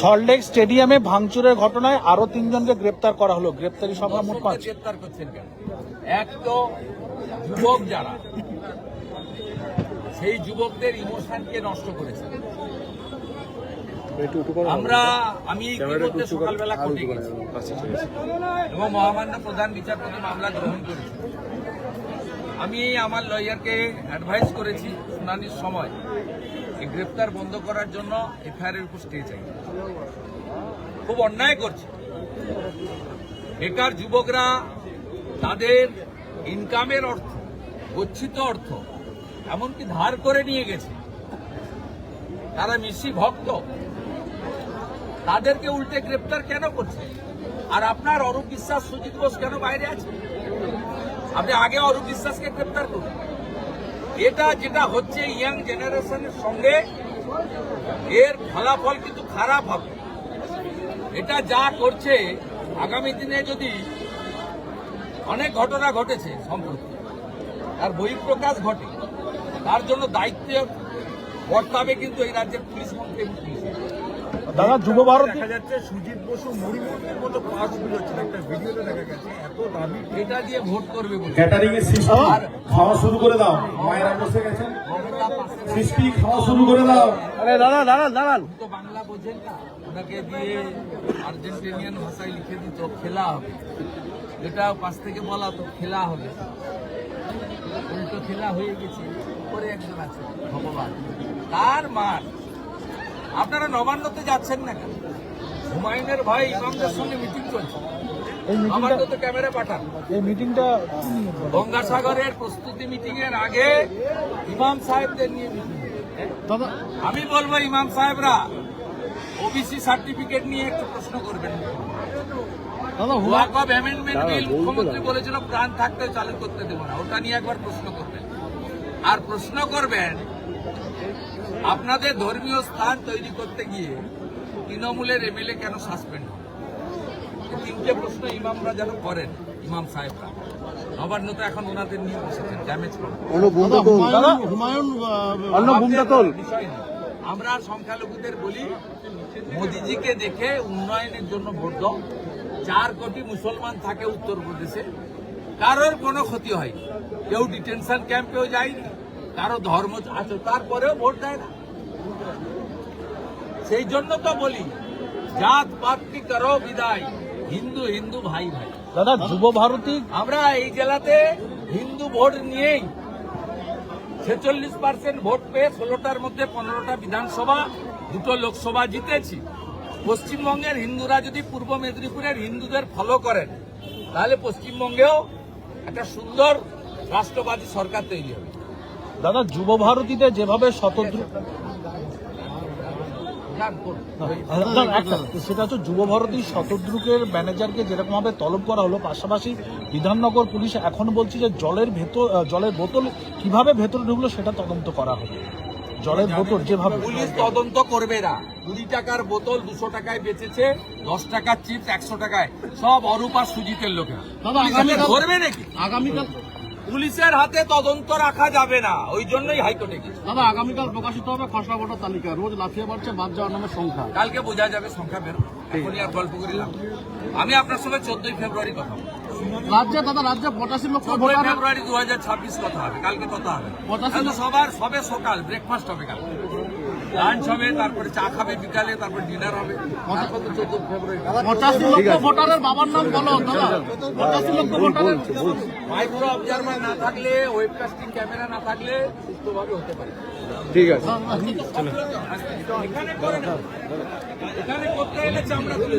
সল্টলেক স্টেডিয়ামে ভাঙচুরের ঘটনায় আরও তিনজনকে গ্রেপ্তার করা হলো। গ্রেপ্তারি সংখ্যা মোট পাঁচ গ্রেপ্তার করছেন কেন? এক তো যুবক যারা সেই যুবকদের ইমোশনকে নষ্ট করেছে। আমরা আমি সকালবেলা কোর্টে গেছি এবং মহামান্য প্রধান বিচারপতি মামলা গ্রহণ করেছি আমি আমার লয়ারকে অ্যাডভাইস করেছি শুনানির সময় এই গ্রেপ্তার বন্ধ করার জন্য এফআইআর উপর স্টে চাই। খুব অন্যায় করছে। বেকার যুবকরা তাদের ইনকামের অর্থ, গচ্ছিত অর্থ এমনকি ধার করে নিয়ে গেছে। তারা মিশি ভক্ত। তাদেরকে উল্টে গ্রেপ্তার কেন করছে? আর আপনার অরূপ বিশ্বাস, সুজিত বোস কেন বাইরে আছে? আপনি আগে অরূপ বিশ্বাসকে গ্রেপ্তার করুন। এটা যেটা হচ্ছে ইয়াং জেনারেশনের সঙ্গে এর ফলাফল কিন্তু খারাপ হবে। এটা যা করছে, আগামী দিনে যদি অনেক ঘটনা ঘটেছে সম্প্রতি আর বহিঃপ্রকাশ ঘটে, তার জন্য দায়িত্ব বর্তাবে কিন্তু এই রাজ্যের পুলিশ মন্ত্রী পুলিশ। দাদা যুব ভারতী দেখা যাচ্ছে সুজিত বসু মুড়িমুড়ির মতো পাঁচ হচ্ছে একটা ভিডিওতে দেখা গেছে এত দামি। এটা দিয়ে ভোট করবে বলে। ক্যাটারিং এর সিস্টেম খাওয়া শুরু করে দাও। মায়েরা বসে গেছেন। সৃষ্টি খাওয়া শুরু করে দাও। আরে দাদা দাঁড়ান দাঁড়ান তো বাংলা বোঝেন না। ওনাকে দিয়ে আর্জেন্টিনিয়ান ভাষায় লিখে দিত খেলা হবে। যেটা পাশ থেকে বলা তো খেলা হবে। উল্টো খেলা হয়ে গেছে পরে একজন আছে ভগবান। তার মার আপনারা নবান্নতে যাচ্ছেন না কেন? হুমায়ুনের ভাই ইমামদের সঙ্গে মিটিং চলছে। আমার তো ক্যামেরা পাঠান। এই মিটিংটা গঙ্গাসাগরের প্রস্তুতি মিটিং এর আগে ইমাম সাহেবদের নিয়ে মিটিং আমি বলব ইমাম সাহেবরা ওবিসি সার্টিফিকেট নিয়ে একটু প্রশ্ন করবেন। অ্যামেন্ডমেন্ট বিল মুখ্যমন্ত্রী বলেছিল প্রাণ থাকতে চালু করতে দেবো না। ওটা নিয়ে একবার প্রশ্ন করবেন। আর প্রশ্ন করবেন আপনাদের ধর্মীয় স্থান তৈরি করতে গিয়ে তৃণমূলের এমএলএ কেন সাসপেন্ড হবে তিনটে প্রশ্ন ইমামরা যেন করেন ইমাম সাহেবরা। নবান্ন তো এখন ওনাদের নিয়ে বসেছেন ড্যামেজ। আমরা সংখ্যালঘুদের বলি মোদিজিকে দেখে উন্নয়নের জন্য ভোট দাও। চার কোটি মুসলমান থাকে উত্তরপ্রদেশে। কারোর কোনো ক্ষতি হয়নি। কেউ ডিটেনশন ক্যাম্পেও যায়নি। কারও ধর্ম আছে তারপরেও ভোট দেয় না। সেই জন্য তো বলি জাত পাত কি করো বিদায় হিন্দু হিন্দু ভাই ভাই। দাদা যুব ভারতী আমরা এই জেলাতে হিন্দু ভোট নিয়েই ছেচল্লিশ পার্সেন্ট ভোট পেয়ে ষোলোটার মধ্যে পনেরোটা বিধানসভা দুটো লোকসভা জিতেছি। পশ্চিমবঙ্গের হিন্দুরা যদি পূর্ব মেদিনীপুরের হিন্দুদের ফলো করেন তাহলে পশ্চিমবঙ্গেও একটা সুন্দর রাষ্ট্রবাদী সরকার তৈরি হবে। দাদা যুব ভারতীতে যেভাবে শতদ্রু একটা, সেটা হচ্ছে যুব ভারতী শতদ্রুকের ম্যানেজারকে যেরকম ভাবে তলব করা হলো পাশাপাশি বিধাননগর পুলিশ এখন বলছে যে জলের ভেতর জলের বোতল কীভাবে ভেতরে ঢুকলো সেটা তদন্ত করা হবে। জলের বোতল যেভাবে পুলিশ তদন্ত করবে না। কুড়ি টাকার বোতল দুশো টাকায় বেচেছে দশ টাকার চিপস একশো টাকায়। সব অরূপ আর সুজিতের লোকেরা। ধরবে নাকি? আগামীকাল পুলিশের হাতে তদন্ত রাখা যাবে না। ওই জন্যই হাইকোর্টে গেছে দাদা আগামীকাল প্রকাশিত হবে খসড়া ভোটার তালিকা। রোজ লাফিয়ে বাড়ছে বাদ যাওয়ার নামের সংখ্যা। কালকে বোঝা যাবে সংখ্যা বের এখনই আর গল্প করিলাম আমি আপনার সঙ্গে চোদ্দই ফেব্রুয়ারি কথা রাজ্যে দাদা রাজ্যে পঁচাশি লক্ষ চোদ্দই ফেব্রুয়ারি দু হাজার ছাব্বিশ কথা হবে। কালকে কথা হবে। পঁচাশি সবার সবে সকাল ব্রেকফাস্ট হবে কাল লাঞ্চ হবে তারপরে চা খাবে বিকালে তারপর ডিনার হবে। চোদ্দ ফেব্রুয়ারি। পঁচাশি লক্ষ ভোটারের বাবার নাম বলো পঁচাশি লক্ষ ভোটারের মাইক্রো অবজারভার না থাকলে ওয়েবকাস্টিং ক্যামেরা না থাকলে সুস্থভাবে হতে পারে। এখানে করে না। এখানে করতে এলে চামড়া তুলে